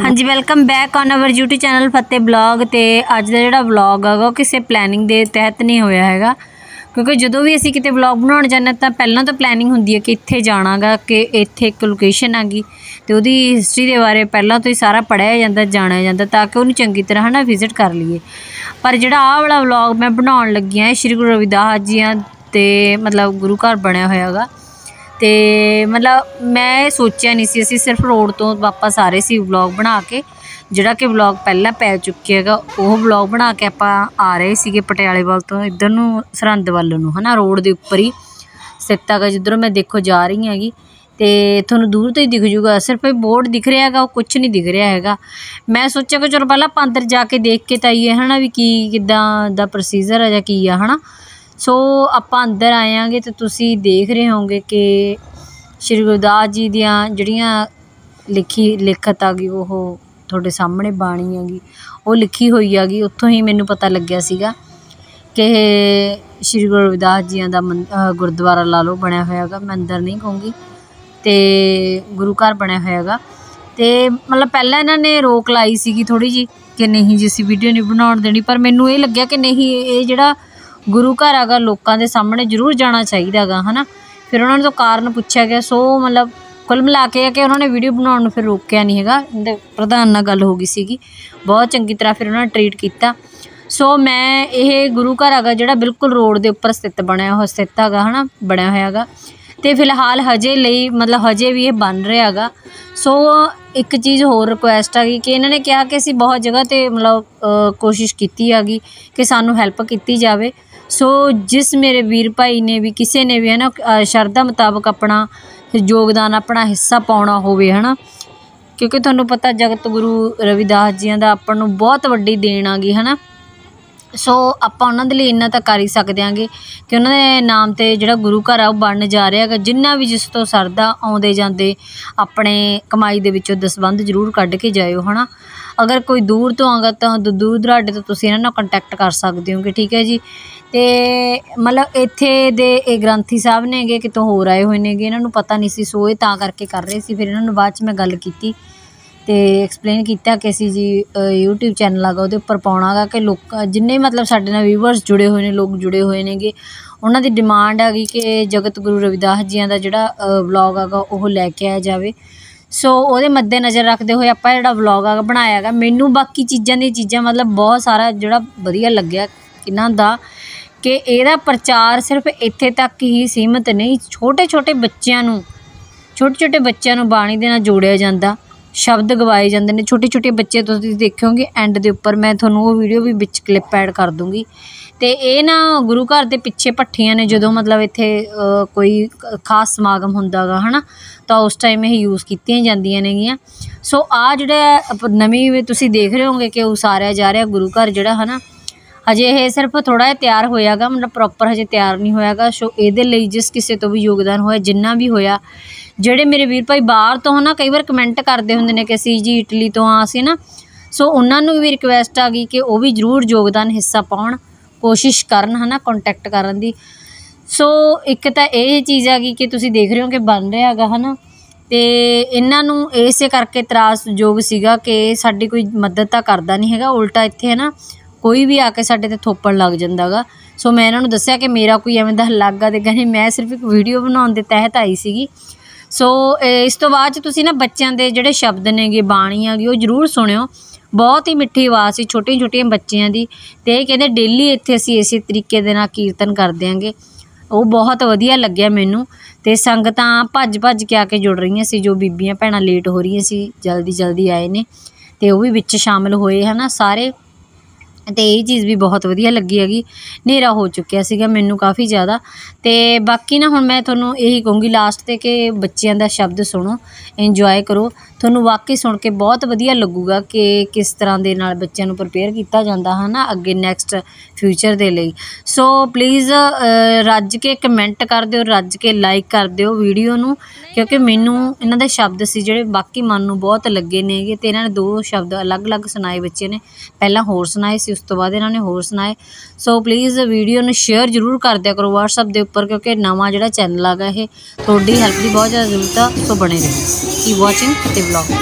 ਹਾਂਜੀ welcome back on our YouTube channel Fatte blog ਤੇ ਅੱਜ ਦਾ ਜਿਹੜਾ ਬਲੌਗ ਹੈਗਾ, ਉਹ ਕਿਸੇ ਪਲੈਨਿੰਗ ਦੇ ਤਹਿਤ ਨਹੀਂ ਹੋਇਆ ਹੈਗਾ। ਕਿਉਂਕਿ ਜਦੋਂ ਵੀ ਅਸੀਂ ਕਿਤੇ ਵਲੌਗ ਬਣਾਉਣ ਜਾਂਦੇ ਹਾਂ ਤਾਂ ਪਹਿਲਾਂ ਤਾਂ ਪਲੈਨਿੰਗ ਹੁੰਦੀ ਹੈ ਕਿ ਇੱਥੇ ਜਾਣਾਗਾ, ਕਿ ਇੱਥੇ ਇੱਕ ਲੋਕੇਸ਼ਨ ਆਗੀ ਤੇ ਉਹਦੀ ਹਿਸਟਰੀ ਦੇ ਬਾਰੇ ਪਹਿਲਾਂ ਤੋਂ ਹੀ ਸਾਰਾ ਪੜ੍ਹਿਆ ਜਾਂਦਾ, ਜਾਣਿਆ ਜਾਂਦਾ ਤਾਂ ਕਿ ਉਹਨੂੰ ਚੰਗੀ ਤਰ੍ਹਾਂ ਹਨਾ ਵਿਜ਼ਿਟ ਕਰ ਲਈਏ। ਪਰ ਜਿਹੜਾ ਆਹ ਵਾਲਾ ਵਲੌਗ ਮੈਂ ਬਣਾਉਣ ਲੱਗੀ ਹਾਂ ਸ਼੍ਰੀ ਗੁਰੂ ਰਵਿਦਾਸ ਜੀਆਂ ਤੇ ਮਤਲਬ ਗੁਰੂ ਘਰ ਬਣਿਆ ਹੋਇਆ ਹੈਗਾ ਤੇ ਮਤਲਬ ਮੈਂ ਸੋਚਿਆ ਨਹੀਂ ਸੀ, ਅਸੀਂ ਸਿਰਫ ਰੋਡ ਤੋਂ ਵਾਪਸ ਆ ਰਹੇ ਸੀ ਵਲੌਗ ਬਣਾ ਕੇ। ਜਿਹੜਾ ਕਿ ਵਲੋਗ ਪਹਿਲਾਂ ਪੈ ਚੁੱਕਿਆ ਹੈਗਾ, ਉਹ ਵਲੋਗ ਬਣਾ ਕੇ ਆਪਾਂ ਆ ਰਹੇ ਸੀਗੇ ਪਟਿਆਲੇ ਵੱਲ ਤੋਂ, ਇੱਧਰ ਨੂੰ ਸਰਹੰਦ ਵੱਲ ਨੂੰ ਹੈ ਨਾ ਰੋਡ ਦੇ ਉੱਪਰ ਹੀ। ਸਥਿਤ ਹੈਗਾ ਜਿੱਧਰੋਂ ਮੈਂ ਦੇਖੋ ਜਾ ਰਹੀ ਹੈਗੀ। ਅਤੇ ਤੁਹਾਨੂੰ ਦੂਰ ਤੋਂ ਹੀ ਦਿਖ ਜੂਗਾ, ਸਿਰਫ ਇਹ ਬੋਰਡ ਦਿਖ ਰਿਹਾ ਹੈਗਾ, ਉਹ ਕੁਛ ਨਹੀਂ ਦਿਖ ਰਿਹਾ ਹੈਗਾ। ਮੈਂ ਸੋਚਿਆ ਕਿ ਚਲੋ ਪਹਿਲਾਂ ਆਪਾਂ ਅੰਦਰ ਜਾ ਕੇ ਦੇਖ ਕੇ ਤਾਂ ਆਈਏ ਹੈ ਨਾ ਵੀ ਕੀ, ਕਿੱਦਾਂ ਦਾ ਪ੍ਰੋਸੀਜਰ ਹੈ ਜਾਂ ਕੀ ਆ ਹੈ ਨਾ ਸੋ ਆਪਾਂ ਅੰਦਰ ਆਇਆਂਗੇ ਤਾਂ ਤੁਸੀਂ ਦੇਖ ਰਹੇ ਹੋਵੋਗੇ ਕਿ ਸ਼੍ਰੀ ਗੁਰਦਾਸ ਜੀ ਦੀਆਂ ਜਿਹੜੀਆਂ ਲਿਖੀ, ਲਿਖਤ ਆ ਗਈ, ਉਹ ਤੁਹਾਡੇ ਸਾਹਮਣੇ ਬਾਣੀ ਹੈਗੀ, ਉਹ ਲਿਖੀ ਹੋਈ ਹੈਗੀ, ਉੱਥੋਂ ਹੀ ਮੈਨੂੰ ਪਤਾ ਲੱਗਿਆ ਸੀਗਾ ਕਿ ਇਹ ਸ਼੍ਰੀ ਗੁਰੂ ਰਵਿਦਾਸ ਜੀਆਂ ਦਾ ਮੰ- ਗੁਰਦੁਆਰਾ ਲਾ ਲਓ, ਬਣਿਆ ਹੋਇਆ ਹੈਗਾ, ਮੈਂ ਅੰਦਰ ਨਹੀਂ ਕਹੂੰਗੀ ਅਤੇ ਗੁਰੂ ਘਰ ਬਣਿਆ ਹੋਇਆ ਹੈਗਾ ਅਤੇ ਮਤਲਬ ਪਹਿਲਾਂ ਇਹਨਾਂ ਨੇ ਰੋਕ ਲਾਈ ਸੀਗੀ ਥੋੜ੍ਹੀ ਜਿਹੀ ਕਿ ਨਹੀਂ ਜੀ, ਅਸੀਂ ਵੀਡੀਓ ਨਹੀਂ ਬਣਾਉਣ ਦੇਣੀ, ਪਰ ਮੈਨੂੰ ਇਹ ਲੱਗਿਆ ਕਿ ਨਹੀਂ, ਇਹ ਜਿਹੜਾ ਗੁਰੂ ਘਰ ਹੈਗਾ, ਲੋਕਾਂ ਦੇ ਸਾਹਮਣੇ ਜ਼ਰੂਰ ਜਾਣਾ ਚਾਹੀਦਾ ਹੈਗਾ ਨਾ ਫਿਰ ਉਹਨਾਂ ਨੂੰ ਤੋਂ ਕਾਰਨ ਪੁੱਛਿਆ ਗਿਆ, ਸੋ ਮਤਲਬ ਕੁੱਲ ਮਿਲਾ ਕੇ ਇਹ ਕਿ ਉਹਨਾਂ ਨੇ ਵੀਡੀਓ ਬਣਾਉਣ ਨੂੰ ਫਿਰ ਰੋਕਿਆ ਨਹੀਂ ਹੈਗਾ। ਇਹਦੇ ਪ੍ਰਧਾਨ ਨਾਲ ਗੱਲ ਹੋ ਗਈ ਸੀਗੀ। ਬਹੁਤ ਚੰਗੀ ਤਰ੍ਹਾਂ ਫਿਰ ਉਹਨਾਂ ਨੇ ਟਰੀਟ ਕੀਤਾ। ਸੋ ਮੈਂ ਇਹ ਗੁਰੂ ਘਰ ਹੈਗਾ ਜਿਹੜਾ ਬਿਲਕੁਲ ਰੋਡ ਦੇ ਉੱਪਰ ਸਥਿਤ ਬਣਿਆ ਹੋਇਆ, ਸਥਿਤ ਹੈਗਾ, ਹਨਾ, ਬਣਿਆ ਹੋਇਆ ਹੈਗਾ। ਤੇ ਫਿਲਹਾਲ ਹਜੇ ਲਈ ਮਤਲਬ ਹਜੇ ਵੀ ਇਹ ਬਣ ਰਿਹਾ ਹੈਗਾ। ਸੋ ਇੱਕ ਚੀਜ਼ ਹੋਰ ਰਿਕੁਐਸਟ ਹੈਗੀ ਕਿ ਇਹਨਾਂ ਨੇ ਕਿਹਾ ਕਿ ਅਸੀਂ ਬਹੁਤ ਜਗ੍ਹਾ ਤੇ ਮਤਲਬ ਕੋਸ਼ਿਸ਼ ਕੀਤੀ ਹੈਗੀ ਕਿ ਸਾਨੂੰ ਹੈਲਪ ਕੀਤੀ ਜਾਵੇ। ਸੋ ਜਿਸ ਮੇਰੇ ਵੀਰ ਭਾਈ ਨੇ ਵੀ, ਕਿਸੇ ਨੇ ਵੀ ਹੈ ਨਾ ਸ਼ਰਧਾ ਮੁਤਾਬਕ ਆਪਣਾ ਯੋਗਦਾਨ ਆਪਣਾ ਹਿੱਸਾ ਪਾਉਣਾ ਹੋਵੇ ਹੈ ਨਾ ਕਿਉਂਕਿ ਤੁਹਾਨੂੰ ਪਤਾ ਜਗਤ ਗੁਰੂ ਰਵਿਦਾਸ ਜੀਆਂ ਦਾ ਆਪਾਂ ਨੂੰ ਬਹੁਤ ਵੱਡੀ ਦੇਣ ਆ ਗਈ ਹੈ ਨਾ ਸੋ ਆਪਾਂ ਉਹਨਾਂ ਦੇ ਲਈ ਇੰਨਾ ਤਾਂ ਕਰ ਹੀ ਸਕਦੇ ਆਂਗੇ ਕਿ ਉਹਨਾਂ ਦੇ ਨਾਮ ਤੇ ਜਿਹੜਾ ਗੁਰੂ ਘਰ ਆ ਉਹ ਬਣਨ ਜਾ ਰਿਹਾ ਹੈਗਾ। ਜਿੰਨਾ ਵੀ ਜਿਸ ਤੋਂ ਸਰਦਾ ਆਉਂਦੇ ਜਾਂਦੇ ਆਪਣੇ ਕਮਾਈ ਦੇ ਵਿੱਚੋਂ ਦਸਵੰਧ ਜ਼ਰੂਰ ਕੱਢ ਕੇ ਜਾਇਓ, ਹਨਾ? ਅਗਰ ਕੋਈ ਦੂਰ ਤੋਂ ਆਗਾ ਤਾਂ ਦੂਰ ਦੁਰਾਡੇ ਤੋਂ ਤੁਸੀਂ ਇਹਨਾਂ ਨਾਲ ਕੰਟੈਕਟ ਕਰ ਸਕਦੇ ਹੋਗੇ, ਠੀਕ ਹੈ ਜੀ? ਅਤੇ ਮਤਲਬ ਇੱਥੇ ਦੇ ਇਹ ਗ੍ਰੰਥੀ ਸਾਹਿਬ ਨੇਗੇ, ਕਿਤੋਂ ਹੋਰ ਆਏ ਹੋਏ ਨੇਗੇ, ਇਹਨਾਂ ਨੂੰ ਪਤਾ ਨਹੀਂ ਸੀ, ਸੋ ਇਹ ਤਾਂ ਕਰਕੇ ਕਰ ਰਹੇ ਸੀ। ਫਿਰ ਇਹਨਾਂ ਨੂੰ ਬਾਅਦ ਚ ਮੈਂ ਗੱਲ ਕੀਤੀ ਅਤੇ ਐਕਸਪਲੇਨ ਕੀਤਾ ਕਿ ਅਸੀਂ ਜੀ ਯੂਟਿਊਬ YouTube ਚੈਨਲ ਆਗਾ ਉਹਦੇ ਉੱਪਰ ਪਾਉਣਾ ਗਾ ਕਿ ਲੋਕ, ਜਿੰਨੇ ਮਤਲਬ ਸਾਡੇ ਨਾਲ ਵਿਊਵਰਸ ਜੁੜੇ ਹੋਏ ਨੇ, ਲੋਕ ਜੁੜੇ ਹੋਏ ਨੇਗੇ, ਉਹਨਾਂ ਦੀ ਡਿਮਾਂਡ ਹੈਗੀ ਕਿ ਜਗਤ ਗੁਰੂ ਰਵਿਦਾਸ ਜੀਆਂ ਦਾ ਜਿਹੜਾ ਵਲੌਗ ਹੈਗਾ, ਉਹ ਲੈ ਕੇ ਆਇਆ ਜਾਵੇ। ਸੋ ਉਹਦੇ ਮੱਦੇ ਨਜ਼ਰ ਰੱਖਦੇ ਹੋਏ ਆਪਾਂ ਜਿਹੜਾ ਵਲੌਗ ਹੈਗਾ, ਬਣਾਇਆ ਹੈਗਾ। ਮੈਨੂੰ ਬਾਕੀ ਚੀਜ਼ਾਂ ਦੀਆਂ ਚੀਜ਼ਾਂ ਮਤਲਬ ਬਹੁਤ ਸਾਰਾ ਜਿਹੜਾ ਵਧੀਆ ਲੱਗਿਆ, ਇਹਨਾਂ ਦਾ। ਕਿ ਇਹਦਾ ਪ੍ਰਚਾਰ ਸਿਰਫ ਇੱਥੇ ਤੱਕ ਹੀ ਸੀਮਿਤ ਨਹੀਂ ਛੋਟੇ ਛੋਟੇ ਬੱਚਿਆਂ ਨੂੰ ਛੋਟੇ ਛੋਟੇ ਬੱਚਿਆਂ ਨੂੰ ਬਾਣੀ ਦੇ ਨਾਲ ਜੋੜਿਆ ਜਾਂਦਾ, ਸ਼ਬਦ ਗਵਾਏ ਜਾਂਦੇ ਨੇ। ਛੋਟੇ ਛੋਟੇ ਬੱਚੇ ਤੁਸੀਂ ਦੇਖੋਗੇ ਐਂਡ ਦੇ ਉੱਪਰ, ਮੈਂ ਤੁਹਾਨੂੰ ਉਹ ਵੀਡੀਓ ਵੀ ਵਿੱਚ ਕਲਿੱਪ ਐਡ ਕਰ ਦੂੰਗੀ। ਤੇ ਇਹ ਨਾ ਗੁਰੂ ਘਰ ਦੇ ਪਿੱਛੇ ਭੱਠੀਆਂ ਨੇ, ਜਦੋਂ ਮਤਲਬ ਇੱਥੇ ਕੋਈ ਖਾਸ ਸਮਾਗਮ ਹੁੰਦਾਗਾ, ਹਨਾ, ਤਾਂ ਉਸ ਟਾਈਮ ਇਹ ਯੂਜ਼ ਕੀਤੀਆਂ ਜਾਂਦੀਆਂ ਨੇਗੀਆਂ। ਸੋ ਆ ਜਿਹੜਾ ਨਵੀਂ ਤੁਸੀਂ ਦੇਖ ਰਹੇ ਹੋਗੇ ਕਿ ਉਸਾਰਿਆ ਜਾ ਰਿਹਾ ਗੁਰੂ ਘਰ ਜਿਹੜਾ, ਹਨਾ ਹਜੇ ਇਹ ਸਿਰਫ ਥੋੜ੍ਹਾ ਜਿਹਾ ਤਿਆਰ ਹੋਇਆਗਾ, ਮਤਲਬ ਪ੍ਰੋਪਰ ਹਜੇ ਤਿਆਰ ਨਹੀਂ ਹੋਇਆਗਾ। ਸੋ ਇਹਦੇ ਲਈ ਜਿਸ ਕਿਸੇ ਤੋਂ ਵੀ ਯੋਗਦਾਨ ਹੋਇਆ, ਜਿੰਨਾ ਵੀ ਹੋਇਆ, ਜਿਹੜੇ ਮੇਰੇ ਵੀਰ ਭਾਈ ਬਾਹਰ ਤੋਂ ਨਾ ਕਈ ਵਾਰ ਕਮੈਂਟ ਕਰਦੇ ਹੁੰਦੇ ਨੇ ਕਿ ਅਸੀਂ ਜੀ ਇਟਲੀ ਤੋਂ ਆ ਅਸੀਂ ਨਾ, ਸੋ ਉਹਨਾਂ ਨੂੰ ਵੀ ਰਿਕਵੈਸਟ ਆ ਗਈ ਕਿ ਉਹ ਵੀ ਜ਼ਰੂਰ ਯੋਗਦਾਨ ਹਿੱਸਾ ਪਾਉਣ, ਕੋਸ਼ਿਸ਼ ਕਰਨ ਹਨਾ ਕੰਟੈਕਟ ਕਰਨ ਦੀ। ਸੋ ਇੱਕ ਤਾਂ ਇਹ ਚੀਜ਼ ਆ ਗਈ ਕਿ ਤੁਸੀਂ ਦੇਖ ਰਹੇ ਹੋ ਕਿ ਬਣ ਰਿਹਾ ਹੈਗਾ ਹਨਾ, ਤੇ ਇਹਨਾਂ ਨੂੰ ਇਸੇ ਕਰਕੇ ਤਰਾਸਯੋਗ ਸੀਗਾ ਕਿ ਸਾਡੀ ਕੋਈ ਮਦਦ ਤਾਂ ਕਰਦਾ ਨਹੀਂ ਹੈਗਾ, ਉਲਟਾ ਇੱਥੇ ਹੈ ਨਾ ਕੋਈ ਵੀ ਆ ਕੇ ਸਾਡੇ ਤੇ ਥੋਪਣ ਲੱਗ ਜਾਂਦਾਗਾ। ਸੋ ਮੈਂ ਇਹਨਾਂ ਨੂੰ ਦੱਸਿਆ ਕਿ ਮੇਰਾ ਕੋਈ ਐਵੇਂ ਦਾ ਲੱਗਾ ਤੇ ਕਹਿੰਦੇ ਮੈਂ ਸਿਰਫ ਇੱਕ ਵੀਡੀਓ ਬਣਾਉਣ ਦੇ ਤਹਿਤ ਆਈ ਸੀਗੀ। ਸੋ ਇਸ ਤੋਂ ਬਾਅਦ ਚ ਤੁਸੀਂ ਨਾ ਬੱਚਿਆਂ ਦੇ ਜਿਹੜੇ ਸ਼ਬਦ ਨੇਗੇ ਬਾਣੀ ਹੈਗੀ ਉਹ ਜ਼ਰੂਰ ਸੁਣਿਓ। ਬਹੁਤ ਹੀ ਮਿੱਠੀ ਆਵਾਜ਼ ਸੀ ਛੋਟੀਆਂ ਛੋਟੀਆਂ ਬੱਚਿਆਂ ਦੀ। ਤੇ ਇਹ ਕਹਿੰਦੇ, ਡੇਲੀ ਇੱਥੇ ਅਸੀਂ ਇਸੇ ਤਰੀਕੇ ਦੇ ਨਾਲ ਕੀਰਤਨ ਕਰਦੇ ਦਿਆਂਗੇ ਉਹ ਬਹੁਤ ਵਧੀਆ ਲੱਗਿਆ ਮੈਨੂੰ। ਤੇ ਸੰਗਤਾਂ ਭੱਜ ਭੱਜ ਕੇ ਆ ਕੇ ਜੁੜ ਰਹੀਆਂ ਸੀ, ਜੋ ਬੀਬੀਆਂ ਭੈਣਾਂ ਲੇਟ ਹੋ ਰਹੀਆਂ ਸੀ ਜਲਦੀ ਜਲਦੀ ਆਏ ਨੇ। ਤੇ ਉਹ ਵੀ ਵਿੱਚ ਸ਼ਾਮਲ ਹੋਏ, ਹਨਾ, ਸਾਰੇ। ਅਤੇ ਇਹ ਚੀਜ਼ ਵੀ ਬਹੁਤ ਵਧੀਆ ਲੱਗੀ ਹੈਗੀ। ਹਨੇਰਾ ਹੋ ਚੁੱਕਿਆ ਸੀਗਾ ਮੈਨੂੰ ਕਾਫੀ ਜ਼ਿਆਦਾ। ਅਤੇ ਬਾਕੀ ਨਾ ਹੁਣ ਮੈਂ ਤੁਹਾਨੂੰ ਇਹੀ ਕਹੂੰਗੀ ਲਾਸਟ ਤੇ ਕਿ ਬੱਚਿਆਂ ਦਾ ਸ਼ਬਦ ਸੁਣੋ ਇੰਜੋਏ ਕਰੋ। ਤੁਹਾਨੂੰ ਵਾਕਈ ਸੁਣ ਕੇ ਬਹੁਤ ਵਧੀਆ ਲੱਗੂਗਾ ਕਿ ਕਿਸ ਤਰ੍ਹਾਂ ਦੇ ਨਾਲ ਬੱਚਿਆਂ ਨੂੰ ਪ੍ਰਪੇਅਰ ਕੀਤਾ ਜਾਂਦਾ ਹੈ ਨਾ ਅੱਗੇ ਨੈਕਸਟ ਫਿਊਚਰ ਦੇ ਲਈ। ਸੋ ਪਲੀਜ਼ ਰੱਜ ਕੇ ਕਮੈਂਟ ਕਰ ਦਿਓ, ਰੱਜ ਕੇ ਲਾਈਕ ਕਰ ਦਿਓ ਵੀਡੀਓ ਨੂੰ, ਕਿਉਂਕਿ ਮੈਨੂੰ ਇਹਨਾਂ ਦੇ ਸ਼ਬਦ ਸੀ ਜਿਹੜੇ ਬਾਕੀ ਮਨ ਨੂੰ ਬਹੁਤ ਲੱਗੇ ਨੇਗੇ ਤੇ ਇਹਨਾਂ ਨੇ ਦੋ ਸ਼ਬਦ ਅਲੱਗ-ਅਲੱਗ ਸੁਣਾਏ ਬੱਚੇ ਨੇ। ਪਹਿਲਾਂ ਹੋਰ ਸੁਣਾਏ ਸੀ ਸੀ, ਉਸ ਤੋਂ ਬਾਅਦ ਇਹਨਾਂ ਨੇ ਹੋਰ ਸੁਣਾਏ। ਸੋ ਪਲੀਜ਼ ਵੀਡੀਓ ਨੂੰ ਸ਼ੇਅਰ ਜ਼ਰੂਰ ਕਰ ਦਿਆ ਕਰੋ WhatsApp ਦੇ ਉੱਪਰ, ਕਿਉਂਕਿ ਨਵਾਂ ਜਿਹੜਾ ਚੈਨਲ ਆਗਾ ਇਹ, ਤੁਹਾਡੀ ਹੈਲਪ ਦੀ ਬਹੁਤ ਜ਼ਿਆਦਾ ਜ਼ਰੂਰਤ ਆ, ਸੋ ਬਣੇ ਰਹੋ। Keep watching the vlog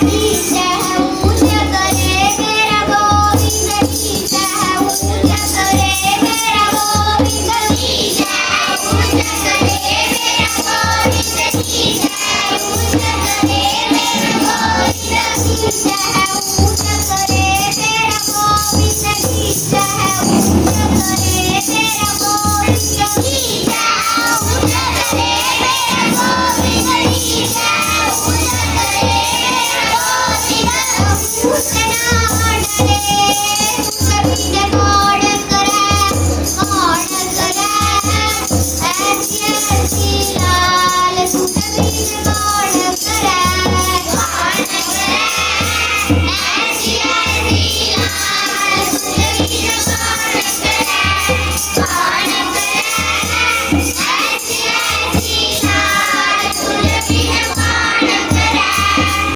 Please.